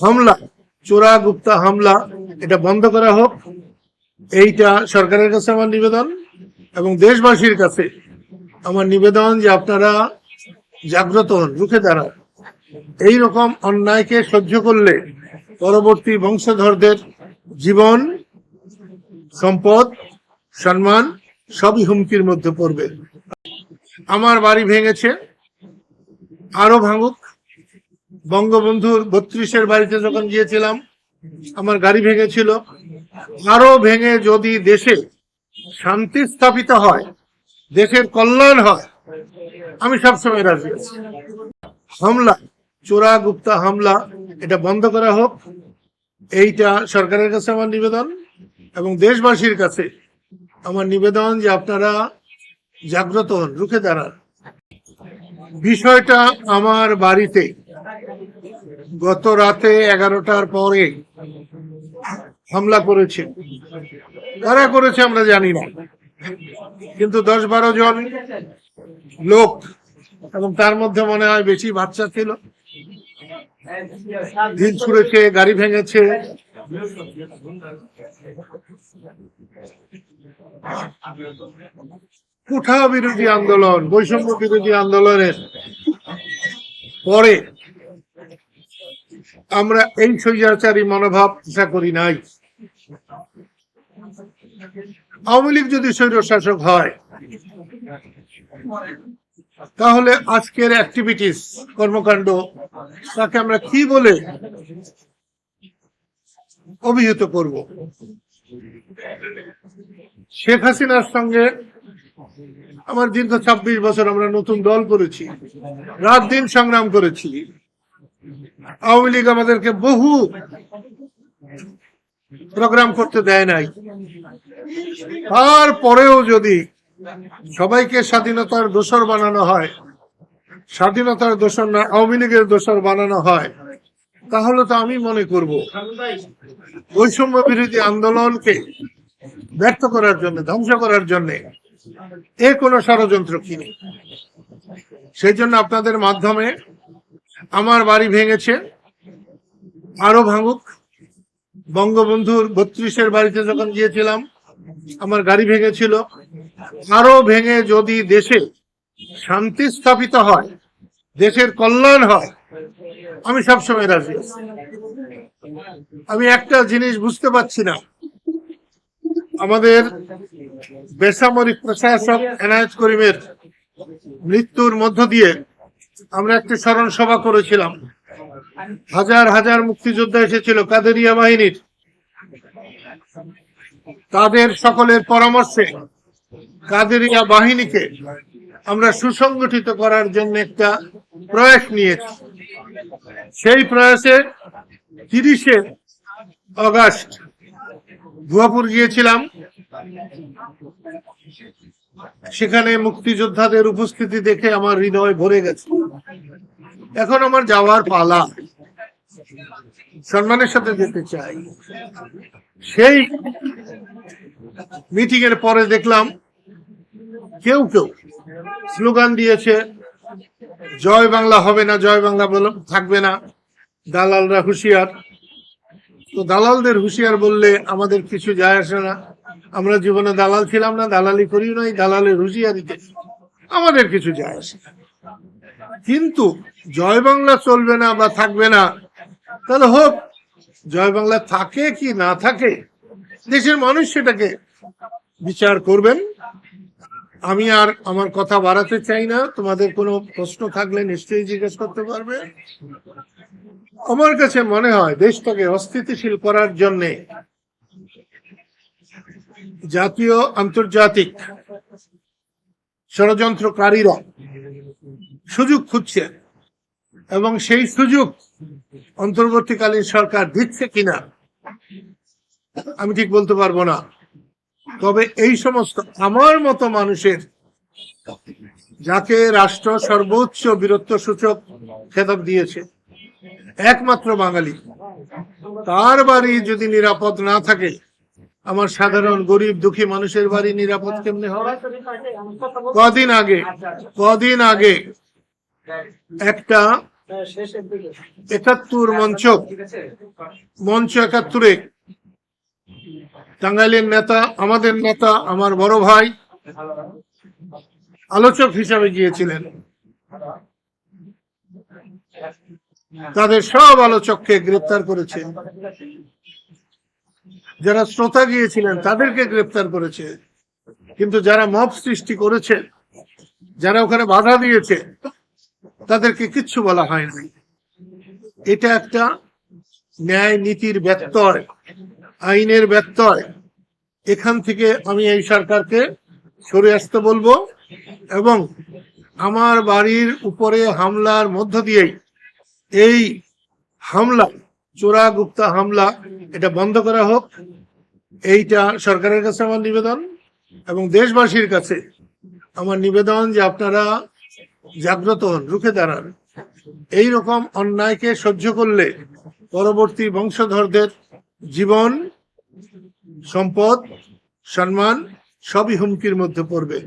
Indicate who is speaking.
Speaker 1: হামলা, চোরা গুপ্তা হামলা, এটা বন্ধ করা হোক। এইটা সরকারের কাছে আমার নিবেদন এবং দেশবাসীর কাছে আমার নিবেদন যে আপনারা জাগ্রত হন, রুখে দাঁড়ান। এই রকম অন্যায়কে সহ্য করলে পরবর্তী বংশধরদের জীবন, সম্পদ, সম্মান সবই হুমকির মধ্যে পড়বে। আমার বাড়ি ভেঙেছে, আরও ভাঙুক। বঙ্গবন্ধুর বত্রিশের বাড়িতে যখন গিয়েছিলাম, আমার গাড়ি ভেঙেছিল। আরও ভেঙে যদি দেশে শান্তি স্থাপিত হয়, দেশের কল্যাণ হয়, আমি সবসময় রাজি আছি। হামলা চোরা গুপ্তা হামলা, এটা বন্ধ করা হোক। এইটা সরকারের কাছে আমার নিবেদন এবং দেশবাসীর কাছে আমার নিবেদন যে আপনারা জাগ্রত হন, রুখে দাঁড়ান। বিষয়টা আমার বাড়িতে গত রাতে এগারোটার পরে হামলা করেছে। কারা করেছে আমরা জানি না। কিন্তু দশ বারো জন লোক এবং তার মধ্যে মনে হয় বেশি বাচ্চা ছিল। ঢিল ছুঁড়েছে, গাড়ি ভেঙেছে। কুঠা বিরোধী আন্দোলন, বৈষম্য বিরোধী আন্দোলনের পরে আমরা এই স্বৈরাচারী মনোভাব আশা করি নাই। আওয়ামী লীগ যদি স্বৈর শাসক হয়, তাহলে আজকের অ্যাক্টিভিটিস কর্মকাণ্ড, তাকে আমরা কি বলে অভিহিত করব? শেখ হাসিনার সঙ্গে আমার দীর্ঘ ছাব্বিশ বছর আমরা নতুন দল করেছি, রাত দিন সংগ্রাম করেছি। আওয়ামী লীগ আমাদেরকে বহু প্রোগ্রাম করতে দেয় নাই। তারপরেও যদি সবাইকে স্বাধীনতার দোষর বানানো হয়, স্বাধীনতার দোসর না, আওয়ামী লীগের দোসর বানানো হয়, তাহলে তো আমি মনে করব বৈষম্য বিরোধী আন্দোলনকে ব্যর্থ করার জন্য, ধ্বংস করার জন্য এ কোনো ষড়যন্ত্র কিনে সেই জন্য আপনাদের মাধ্যমে আমার বাড়ি ভেঙেছে, আরও ভাঙুক। বঙ্গবন্ধুর বত্রিশের বাড়িতে যখন গিয়েছিলাম, আমার গাড়ি ভেঙেছিল। আরও ভেঙে যদি দেশে শান্তি স্থাপিত হয়, দেশের কল্যাণ হয়, আমি সবসময় রাজি। আমি একটা জিনিস বুঝতে পারছি না। আমাদের বেসামরিক প্রশাসক এনায়েত করিমের মৃত্যুর মধ্য দিয়ে আমরা একটি স্মরণ সভা করেছিলাম। হাজার হাজার মুক্তিযোদ্ধা এসেছিল কাদেরিয়া বাহিনীর। তাদের সকলের পরামর্শে কাদেরিয়া বাহিনীকে আমরা সুসংগঠিত করার জন্য একটা প্রয়াস নিয়েছি। সেই প্রয়াসে তিরিশে অগাস্ট ভুয়াপুর গিয়েছিলাম। সেখানে মুক্তিযোদ্ধাদের উপস্থিতি দেখে আমার হৃদয় ভরে গেছে। এখন আমার যাওয়ার পালা। সম্মানের সাথে যেতে চাই। সেই মিটিং এর পরে দেখলাম কেউ কেউ স্লোগান দিয়েছে, জয় বাংলা হবে না, জয় বাংলা বলে, থাকবে না। দালালরা হুঁশিয়ার। তো দালালদের হুঁশিয়ার বললে আমাদের কিছু যায় আসে না। আমরা জীবনে দালাল ছিলাম না, দালালি করিও নাই, দালালের হুঁশিয়ারিতে আমাদের কিছু যায় আসে না। কিন্তু জয় বাংলা চলবে না বা থাকবে না, তাহলে হোক, জয় বাংলা থাকে কি না থাকে, দেশের মানুষ সেটাকে বিচার করবেন। আমি আর আমার কথা বাড়াতে চাই না, তোমাদের কোনো প্রশ্ন থাকলে নিশ্চয়ই জিজ্ঞেস করতে পারবে। আমার কাছে মনে হয় দেশটাকে অস্থিতিশীল করার জন্য জাতীয় আন্তর্জাতিক ষড়যন্ত্রকারীরা সুযোগ খুঁজছে এবং সেই সুযোগ অন্তর্বর্তীকালীন সরকার দিচ্ছে কিনা, আমি ঠিক বলতে পারব না। তবে এই সমস্ত আমার মতো মানুষের, যাকে রাষ্ট্র সর্বোচ্চ বীরত্ব সূচক খেতাব দিয়েছে, একমাত্র বাঙালি, তার বাড়ি যদি নিরাপদ না থাকে, আমার সাধারণ গরিব দুঃখী মানুষের বাড়ি নিরাপদ কেমনে হবে? কদিন আগে কদিন আগে একটা একাত্তর মঞ্চ মঞ্চ একাত্তরে। টাঙ্গাইলের নেতা, আমাদের নেতা, আমার বড় ভাই, আলোচক হিসাবে গিয়েছিলেন। তাদের সব আলোচককে গ্রেপ্তার করেছে। যারা শ্রোতা গিয়েছিলেন, তাদেরকে গ্রেপ্তার করেছে। কিন্তু যারা মব সৃষ্টি করেছে, যারা ওখানে বাধা দিয়েছে তাদেরকে কিচ্ছু বলা হয়নি। এটা একটা ন্যায় নীতির ব্যত্যয়, আইনের ব্যত্যয়। এখান থেকে আমি এই সরকারকে সরে আসতে বলব এবং আমার বাড়ির উপরে হামলার মধ্য দিয়েই এই হামলা চোরা গুপ্তা হামলা, এটা বন্ধ করা হোক। এইটা সরকারের কাছে আমার নিবেদন এবং দেশবাসীর কাছে আমার নিবেদন যে আপনারা জাগ্রত হন, রুখে দাঁড়ান। এই রকম অন্যায়কে সহ্য করলে পরবর্তী বংশধরদের জীবন, সম্পদ, সম্মান সবই হুমকির মধ্যে পড়বে।